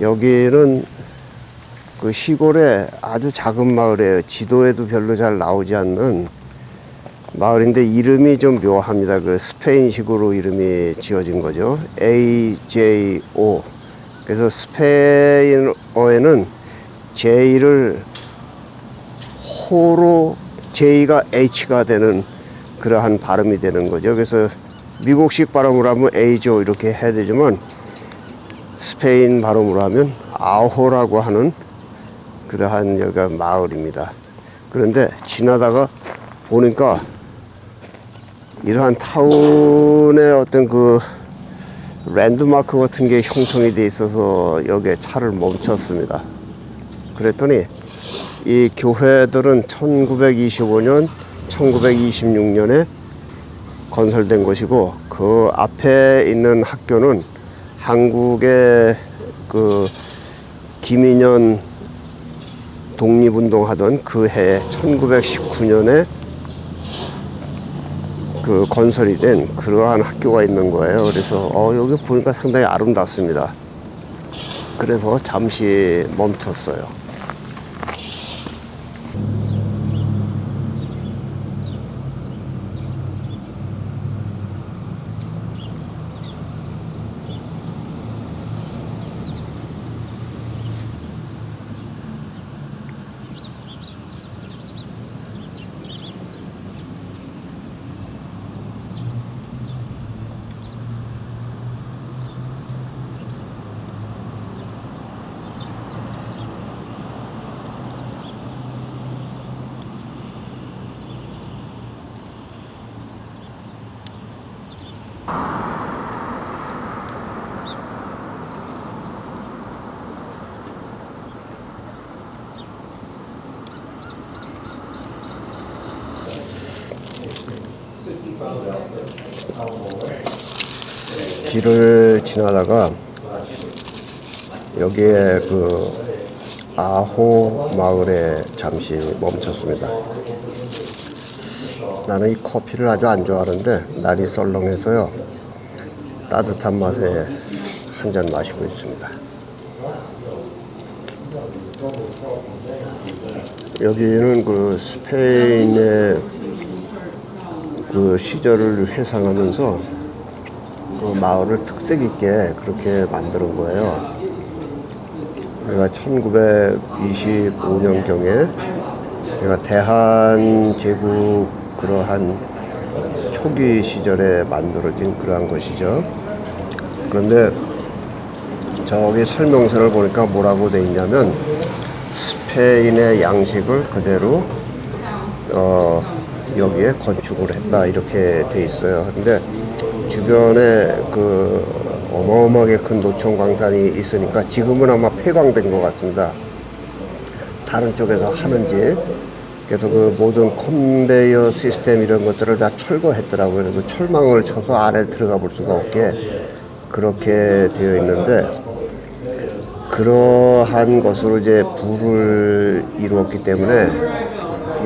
여기는 그 시골에 아주 작은 마을이에요. 지도에도 별로 잘 나오지 않는 마을인데 이름이 좀 묘합니다. 그 스페인식으로 이름이 지어진 거죠. AJO. 그래서 스페인어에는 J를 호로 J가 H가 되는 그러한 발음이 되는 거죠. 그래서 미국식 발음으로 하면 AJO 이렇게 해야 되지만 스페인 발음으로 하면 아호라고 하는 그러한 여기가 마을입니다. 그런데 지나다가 보니까 이러한 타운의 어떤 그 랜드마크 같은 게 형성이 돼 있어서 여기에 차를 멈췄습니다. 그랬더니 이 교회들은 1925년, 1926년에 건설된 것이고 그 앞에 있는 학교는 한국의 그 김인현 독립운동하던 그 해 1919년에 그 건설이 된 그러한 학교가 있는 거예요. 그래서 어 여기 보니까 상당히 아름답습니다. 그래서 잠시 멈췄어요. 길을 지나다가 여기에 그 아호 마을에 잠시 멈췄습니다. 나는 이 커피를 아주 안 좋아하는데 날이 썰렁해서요 따뜻한 맛에 한 잔 마시고 있습니다. 여기는 그 스페인의 그 시절을 회상하면서 그 마을을 특색 있게 그렇게 만드는 거예요. 내가 1925년경에 내가 대한 제국 그러한 초기 시절에 만들어진 그러한 것이죠. 그런데 저기 설명서를 보니까 뭐라고 돼 있냐면 스페인의 양식을 그대로 어, 여기에 건축을 했다 이렇게 돼 있어요. 근데 주변에 그 어마어마하게 큰 노천 광산이 있으니까 지금은 아마 폐광된 것 같습니다. 다른 쪽에서 하는지 그래서 그 모든 컨베이어 시스템 이런 것들을 다 철거했더라고요. 그래서 철망을 쳐서 안에 들어가 볼 수가 없게 그렇게 되어 있는데 그러한 것으로 이제 부를 이루었기 때문에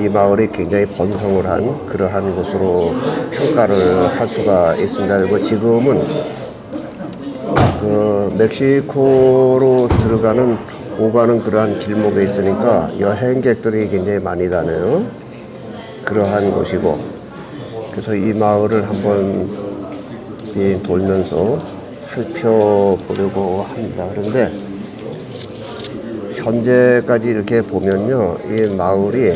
이 마을이 굉장히 번성을 한 그러한 곳으로 평가를 할 수가 있습니다. 그리고 지금은 그 멕시코로 들어가는 오가는 그러한 길목에 있으니까 여행객들이 굉장히 많이 다녀요. 그러한 곳이고 그래서 이 마을을 한번 이 돌면서 살펴보려고 합니다. 그런데 현재까지 이렇게 보면요, 이 마을이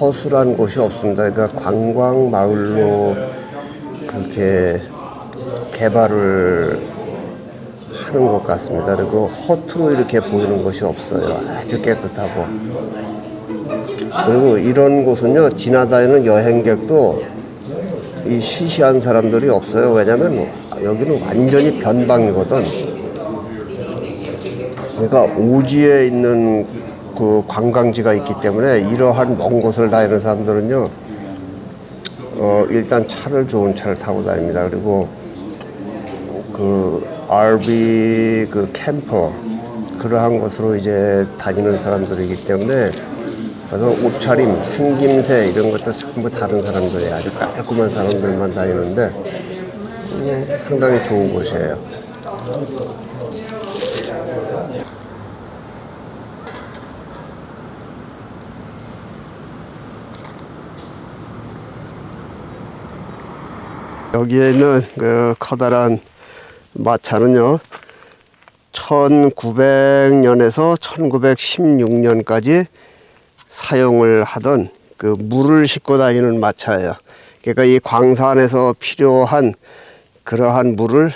허술한 곳이 없습니다. 그러니까 관광 마을로 그렇게 개발을 하는 것 같습니다. 그리고 허투루 이렇게 보이는 것이 없어요. 아주 깨끗하고. 그리고 이런 곳은요, 지나다니는 여행객도 이 시시한 사람들이 없어요. 왜냐면 여기는 완전히 변방이거든. 그러니까 오지에 있는 그 관광지가 있기 때문에 이러한 먼 곳을 다니는 사람들은요, 어, 일단 차를 좋은 차를 타고 다닙니다. 그리고 그 RV 그 캠퍼 그러한 것으로 이제 다니는 사람들이기 때문에 그래서 옷차림, 생김새 이런 것도 전부 다른 사람들이에요. 아주 깔끔한 사람들만 다니는데 음, 상당히 좋은 곳이에요. 여기에 있는 그 커다란 마차는요, 1900년에서 1916년까지 사용을 하던 그 물을 싣고 다니는 마차예요. 그러니까 이 광산에서 필요한 그러한 물을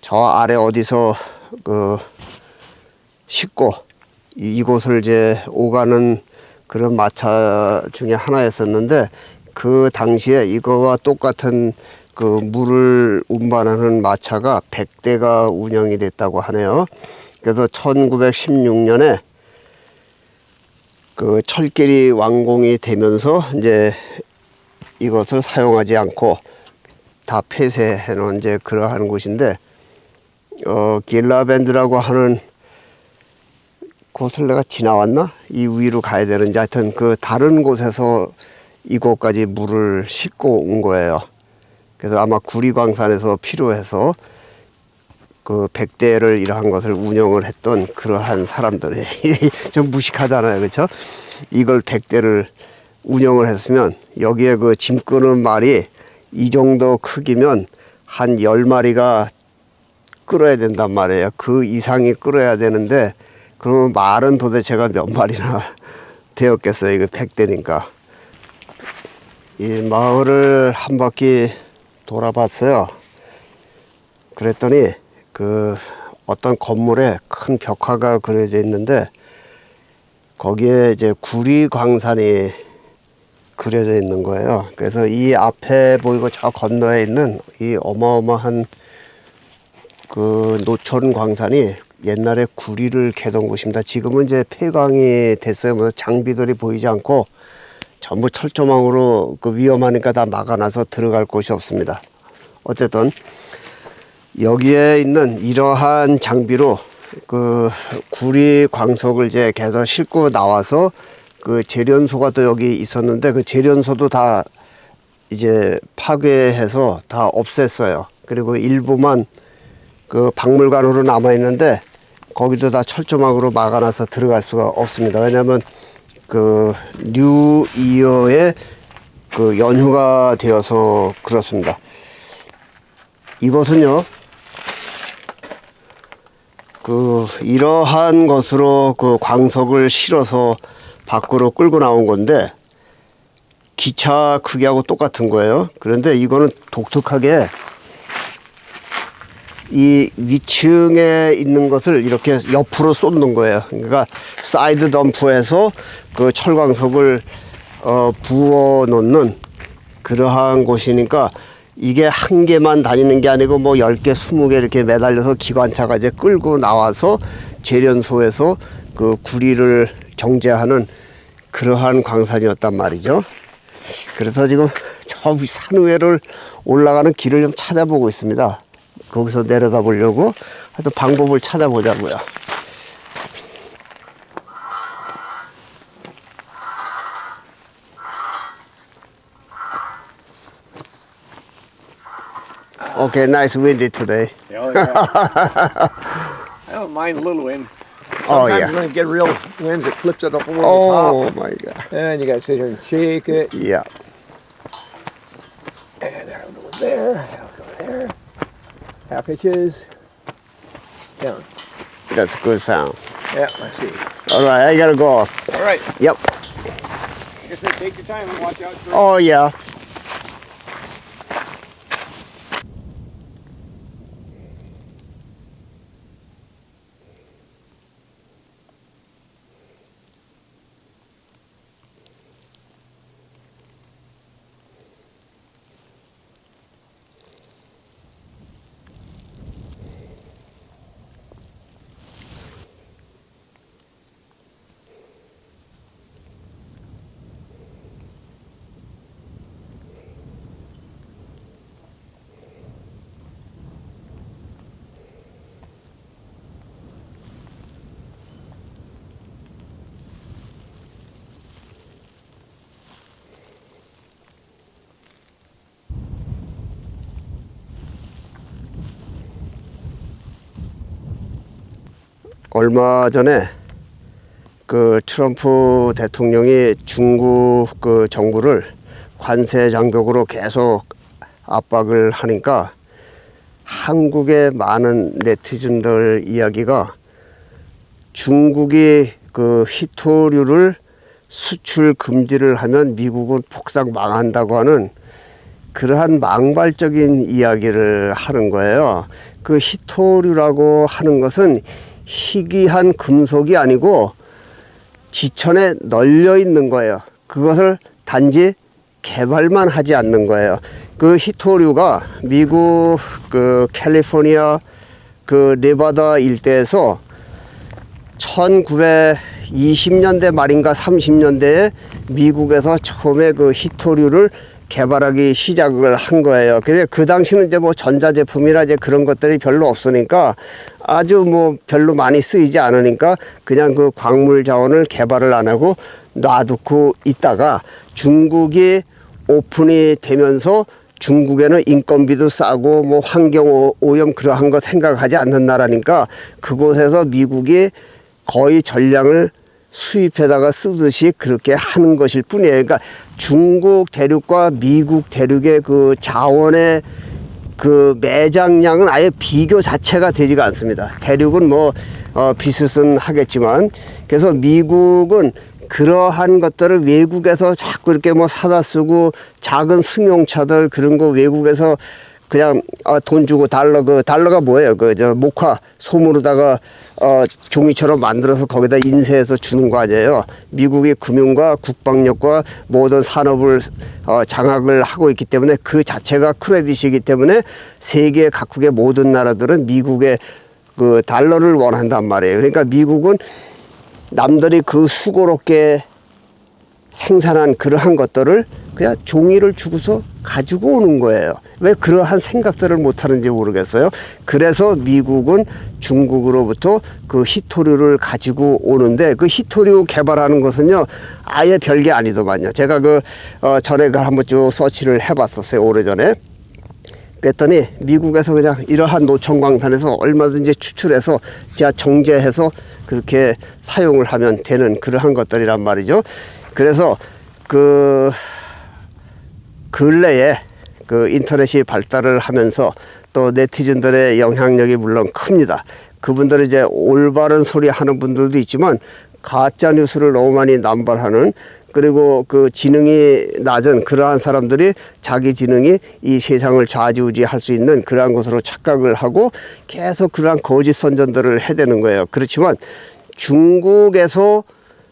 저 아래 어디서 그 싣고 이- 이곳을 이제 오가는 그런 마차 중에 하나였었는데 그 당시에 이거와 똑같은 그 물을 운반하는 마차가 100대가 운영이 됐다고 하네요. 그래서 1916년에 그 철길이 완공이 되면서 이제 이것을 사용하지 않고 다 폐쇄해 놓은 이제 그러한 곳인데 어 길라밴드라고 하는 곳을 내가 지나왔나? 이 위로 가야 되는지 하여튼 그 다른 곳에서 이곳까지 물을 싣고 온 거예요. 그래서 아마 구리광산에서 필요해서 그 백대를 이러한 것을 운영을 했던 그러한 사람들이 좀 무식하잖아요, 그렇죠? 이걸 백대를 운영을 했으면 여기에 그 짐 끄는 말이 이 정도 크기면 한 열마리가 끌어야 된단 말이에요. 그 이상이 끌어야 되는데 그러면 말은 도대체가 몇 마리나 되었겠어요. 이거 백대니까. 이 마을을 한 바퀴 돌아봤어요. 그랬더니 그 어떤 건물에 큰 벽화가 그려져 있는데 거기에 이제 구리 광산이 그려져 있는 거예요. 그래서 이 앞에 보이고 저 건너에 있는 이 어마어마한 그 노천 광산이 옛날에 구리를 캐던 곳입니다. 지금은 이제 폐광이 됐어요. 뭐 장비들이 보이지 않고 전부 철조망으로 그 위험하니까 다 막아놔서 들어갈 곳이 없습니다. 어쨌든 여기에 있는 이러한 장비로 그 구리 광석을 이제 계속 싣고 나와서 그 재련소가 또 여기 있었는데 그 재련소도 다 이제 파괴해서 다 없앴어요. 그리고 일부만 그 박물관으로 남아 있는데 거기도 다 철조망으로 막아놔서 들어갈 수가 없습니다. 왜냐하면 그 뉴 이어의 그 연휴가 되어서 그렇습니다. 이것은요, 그 이러한 것으로 그 광석을 실어서 밖으로 끌고 나온 건데 기차 크기하고 똑같은 거예요. 그런데 이거는 독특하게 이 위층에 있는 것을 이렇게 옆으로 쏟는 거예요. 그러니까 사이드 덤프에서 그 철광석을 어, 부어 놓는 그러한 곳이니까 이게 한 개만 다니는 게 아니고 뭐 10개, 20개 이렇게 매달려서 기관차가 이제 끌고 나와서 재련소에서 그 구리를 정제하는 그러한 광산이었단 말이죠. 그래서 지금 저 산 위를 올라가는 길을 좀 찾아보고 있습니다. 거기서 내려다 보려고 하여튼 방법을 찾아보자고요. Okay, nice windy today. Oh, yeah. I don't mind a little wind. Oh, Sometimes yeah. when it get real winds, it flips it up over Oh the top. my god. And you gotta sit here and shake it. Yeah. Half inches. Down. That's a good sound. Yeah, let's see. All right, I gotta go. Off. All right. Yep. Like I said, take your time and watch out for Oh yeah. 얼마 전에 그 트럼프 대통령이 중국 그 정부를 관세 장벽으로 계속 압박을 하니까 한국의 많은 네티즌들 이야기가 중국이 그 히토류를 수출 금지를 하면 미국은 폭삭 망한다고 하는 그러한 망발적인 이야기를 하는 거예요. 그 히토류라고 하는 것은 희귀한 금속이 아니고 지천에 널려 있는 거예요. 그것을 단지 개발만 하지 않는 거예요. 그 히토류가 미국 그 캘리포니아 그 네바다 일대에서 1920년대 말인가 30년대에 미국에서 처음에 그 히토류를 개발하기 시작을 한 거예요. 그래 그 당시는 이제 뭐 전자제품이나 이제 그런 것들이 별로 없으니까 아주 뭐 별로 많이 쓰이지 않으니까 그냥 그 광물 자원을 개발을 안 하고 놔두고 있다가 중국이 오픈이 되면서 중국에는 인건비도 싸고 뭐 환경 오염 그러한 거 생각하지 않는 나라니까 그곳에서 미국이 거의 전량을 수입해다가 쓰듯이 그렇게 하는 것일 뿐이에요. 그러니까 중국 대륙과 미국 대륙의 그 자원의 그 매장량은 아예 비교 자체가 되지가 않습니다. 대륙은 뭐 어, 비슷은 하겠지만 그래서 미국은 그러한 것들을 외국에서 자꾸 이렇게 뭐 사다 쓰고 작은 승용차들 그런 거 외국에서 그냥 어, 돈 주고 달러 그 달러가 뭐예요? 그 저 목화 솜으로다가 어, 종이처럼 만들어서 거기다 인쇄해서 주는 거 아니에요? 미국이 금융과 국방력과 모든 산업을 어, 장악을 하고 있기 때문에 그 자체가 크레딧이기 때문에 세계 각국의 모든 나라들은 미국의 그 달러를 원한단 말이에요. 그러니까 미국은 남들이 그 수고롭게 생산한 그러한 것들을 그냥 종이를 주고서 가지고 오는 거예요. 왜 그러한 생각들을 못 하는지 모르겠어요. 그래서 미국은 중국으로부터 그 히토류를 가지고 오는데 그 히토류 개발하는 것은요 아예 별게 아니더만요. 제가 그 어, 전에 그 한번 쭉 서치를 해봤었어요 오래 전에. 그랬더니 미국에서 그냥 이러한 노천광산에서 얼마든지 추출해서 제가 정제해서 그렇게 사용을 하면 되는 그러한 것들이란 말이죠. 그래서 그 근래에 그 인터넷이 발달을 하면서 또 네티즌들의 영향력이 물론 큽니다. 그분들은 이제 올바른 소리 하는 분들도 있지만 가짜 뉴스를 너무 많이 남발하는 그리고 그 지능이 낮은 그러한 사람들이 자기 지능이 이 세상을 좌지우지할 수 있는 그러한 것으로 착각을 하고 계속 그러한 거짓 선전들을 해대는 거예요. 그렇지만 중국에서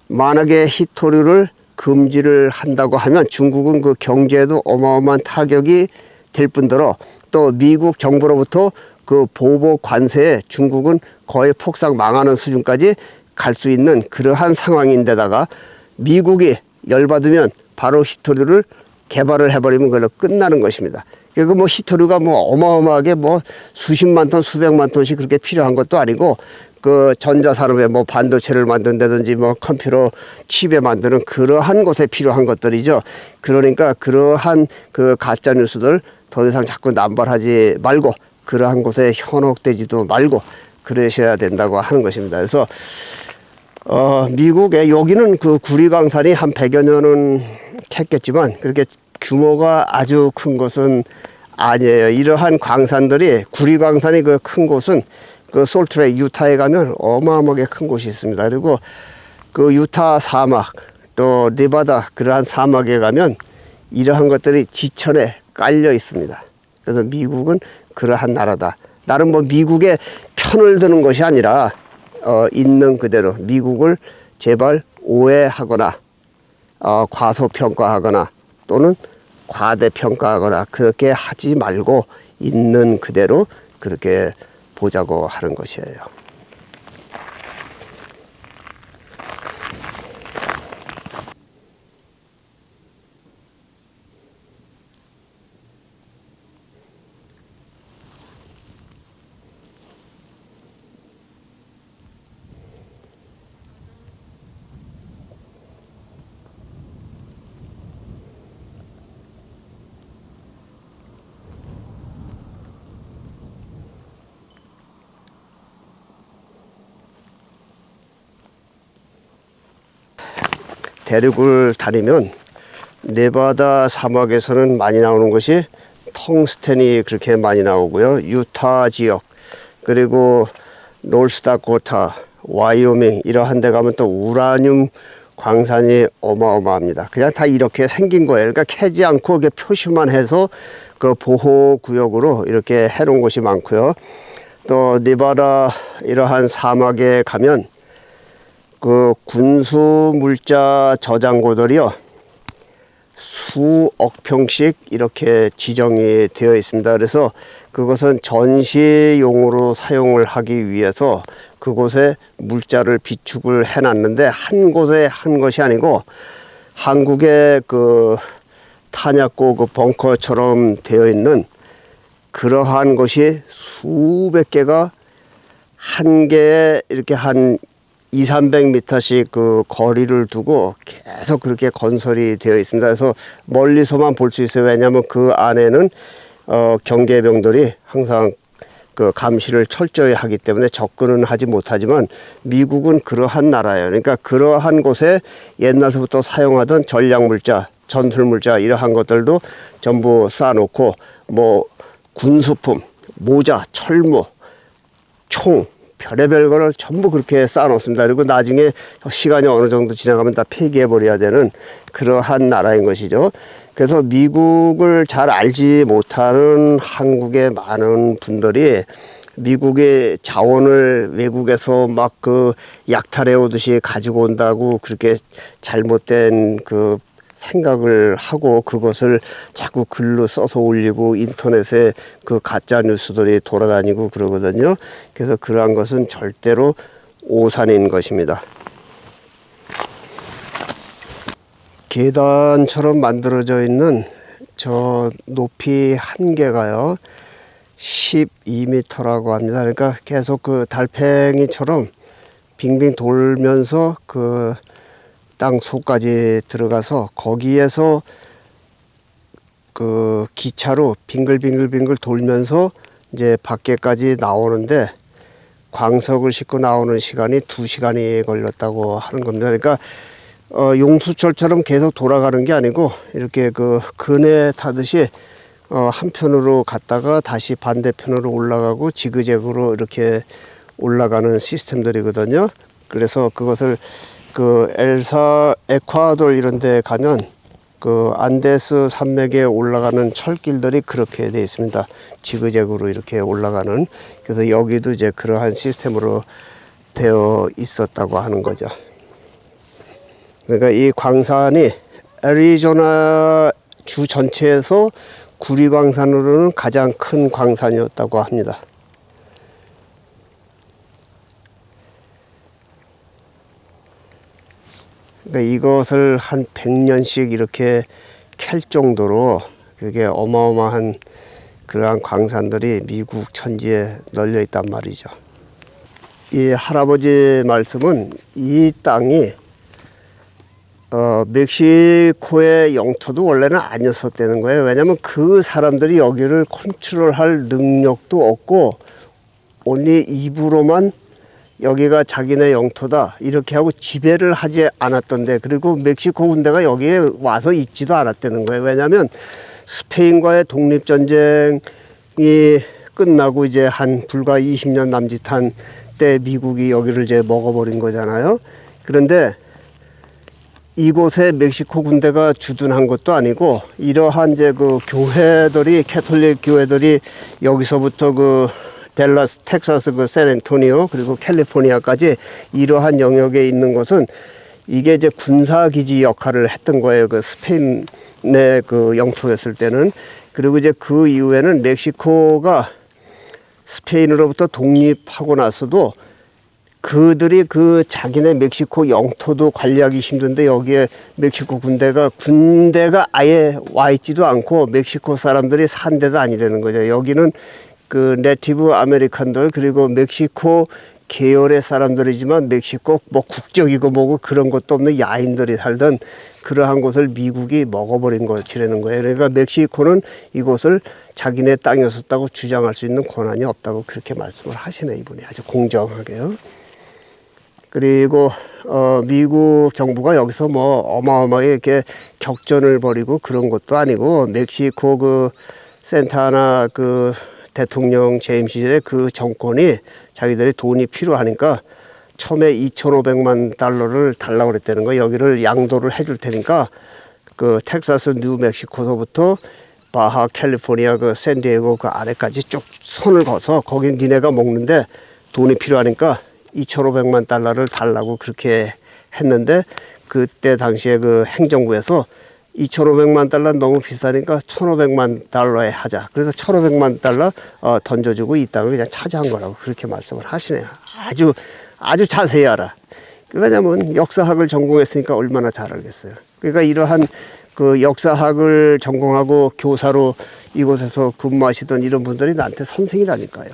만약에 히토류를 금지를 한다고 하면 중국은 그 경제에도 어마어마한 타격이 될 뿐더러 또 미국 정부로부터 그 보복 관세에 중국은 거의 폭삭 망하는 수준까지 갈 수 있는 그러한 상황인데다가 미국이 열받으면 바로 히토류를 개발을 해버리면 그걸로 끝나는 것입니다. 그뭐 히토류가 뭐 어마어마하게 뭐 수십만 톤, 수백만 톤씩 그렇게 필요한 것도 아니고 그 전자산업에 뭐 반도체를 만든다든지 뭐 컴퓨터 칩에 만드는 그러한 곳에 필요한 것들이죠. 그러니까 그러한 그 가짜 뉴스들 더 이상 자꾸 남발하지 말고 그러한 곳에 현혹되지도 말고 그러셔야 된다고 하는 것입니다. 그래서 어, 미국에 여기는 그 구리강산이 한 100여 년은 했겠지만 그렇게 규모가 아주 큰 곳은 아니에요. 이러한 광산들이 구리광산이 그 큰 곳은 그 솔트레이 유타에 가면 어마어마하게 큰 곳이 있습니다. 그리고 그 유타 사막 또 네바다 그러한 사막에 가면 이러한 것들이 지천에 깔려 있습니다. 그래서 미국은 그러한 나라다. 나는 뭐 미국의 편을 드는 것이 아니라 어, 있는 그대로 미국을 제발 오해하거나 어, 과소평가하거나 또는 과대평가하거나 그렇게 하지 말고 있는 그대로 그렇게 보자고 하는 것이에요. 대륙을 다니면 네바다 사막에서는 많이 나오는 것이 텅스텐이 그렇게 많이 나오고요. 유타 지역 그리고 노스다코타, 와이오밍 이러한 데 가면 또 우라늄 광산이 어마어마합니다. 그냥 다 이렇게 생긴 거예요. 그러니까 캐지 않고 이렇게 표시만 해서 그 보호 구역으로 이렇게 해놓은 곳이 많고요. 또 니바다 이러한 사막에 가면 그 군수 물자 저장고들이요. 수억 평씩 이렇게 지정이 되어 있습니다. 그래서 그것은 전시용으로 사용을 하기 위해서 그곳에 물자를 비축을 해 놨는데 한 곳에 한 것이 아니고 한국의 그 탄약고 그 벙커처럼 되어 있는 그러한 것이 수백 개가 한 개에 이렇게 한 2, 300m씩 그 거리를 두고 계속 그렇게 건설이 되어 있습니다. 그래서 멀리서만 볼 수 있어요. 왜냐하면 그 안에는 어, 경계병들이 항상 그 감시를 철저히 하기 때문에 접근은 하지 못하지만 미국은 그러한 나라예요. 그러니까 그러한 곳에 옛날서부터 사용하던 전략물자, 전술물자 이러한 것들도 전부 쌓아놓고 뭐 군수품, 모자, 철모, 총 별의별 거를 전부 그렇게 쌓아놓습니다. 그리고 나중에 시간이 어느 정도 지나가면 다 폐기해버려야 되는 그러한 나라인 것이죠. 그래서 미국을 잘 알지 못하는 한국의 많은 분들이 미국의 자원을 외국에서 막 그 약탈해 오듯이 가지고 온다고 그렇게 잘못된 그 생각을 하고 그것을 자꾸 글로 써서 올리고 인터넷에 그 가짜 뉴스들이 돌아다니고 그러거든요. 그래서 그러한 것은 절대로 오산인 것입니다. 계단처럼 만들어져 있는 저 높이 한 개가요. 12m라고 합니다. 그러니까 계속 그 달팽이처럼 빙빙 돌면서 그 땅 속까지 들어가서 거기에서 그 기차로 빙글빙글빙글 돌면서 이제 밖에까지 나오는데 광석을 싣고 나오는 시간이 두 시간이 걸렸다고 하는 겁니다. 그러니까 어, 용수철처럼 계속 돌아가는 게 아니고 이렇게 그 그네 타듯이 어, 한편으로 갔다가 다시 반대편으로 올라가고 지그재그로 이렇게 올라가는 시스템들이거든요. 그래서 그것을 그 엘사 에콰도르 이런 데 가면 그 안데스 산맥에 올라가는 철길들이 그렇게 돼 있습니다. 지그재그로 이렇게 올라가는. 그래서 여기도 이제 그러한 시스템으로 되어 있었다고 하는 거죠. 그러니까 이 광산이 애리조나 주 전체에서 구리 광산으로는 가장 큰 광산이었다고 합니다. 그러니까 이것을 한 100년씩 이렇게 캘 정도로 그게 어마어마한 그러한 광산들이 미국 천지에 널려 있단 말이죠. 이 할아버지 말씀은 이 땅이 어, 멕시코의 영토도 원래는 아니었었다는 거예요. 왜냐하면 그 사람들이 여기를 컨트롤할 능력도 없고 온리 입으로만 여기가 자기네 영토다 이렇게 하고 지배를 하지 않았던데 그리고 멕시코 군대가 여기에 와서 있지도 않았다는 거예요. 왜냐하면 스페인과의 독립전쟁이 끝나고 이제 한 불과 20년 남짓한 때 미국이 여기를 이제 먹어버린 거잖아요. 그런데 이곳에 멕시코 군대가 주둔한 것도 아니고 이러한 이제 그 교회들이 캐톨릭 교회들이 여기서부터 그 델라스, 텍사스, 그 샌앤토니오 그리고 캘리포니아까지 이러한 영역에 있는 것은 이게 이제 군사 기지 역할을 했던 거예요. 그 스페인의 그 영토였을 때는 그리고 이제 그 이후에는 멕시코가 스페인으로부터 독립하고 나서도 그들이 그 자기네 멕시코 영토도 관리하기 힘든데 여기에 멕시코 군대가 군대가 아예 와 있지도 않고 멕시코 사람들이 산 데도 아니라는 거죠. 여기는 그 네티브 아메리칸들 그리고 멕시코 계열의 사람들이지만 멕시코 뭐 국적이고 뭐고 그런 것도 없는 야인들이 살던 그러한 곳을 미국이 먹어버린 것이라는 거예요. 그러니까 멕시코는 이곳을 자기네 땅이었었다고 주장할 수 있는 권한이 없다고 그렇게 말씀을 하시네 이분이 아주 공정하게요. 그리고 어, 미국 정부가 여기서 뭐 어마어마하게 이렇게 격전을 벌이고 그런 것도 아니고 멕시코 그 센타나 그 대통령 재임 시절에 그 정권이 자기들이 돈이 필요하니까 처음에 2,500만 달러를 달라고 그랬다는 거 여기를 양도를 해줄 테니까 그 텍사스 뉴멕시코서부터 바하 캘리포니아 그 샌디에고 그 아래까지 쭉 선을 거서 거기 니네가 먹는데 돈이 필요하니까 2,500만 달러를 달라고 그렇게 했는데 그때 당시에 그 행정부에서 2,500만 달러 너무 비싸니까 1,500만 달러에 하자. 그래서 1,500만 달러 어, 던져주고 이 땅을 그냥 차지한 거라고 그렇게 말씀을 하시네요. 아주 아주 자세히 알아. 왜냐면 역사학을 전공했으니까 얼마나 잘 알겠어요. 그러니까 이러한 그 역사학을 전공하고 교사로 이곳에서 근무하시던 이런 분들이 나한테 선생이라니까요.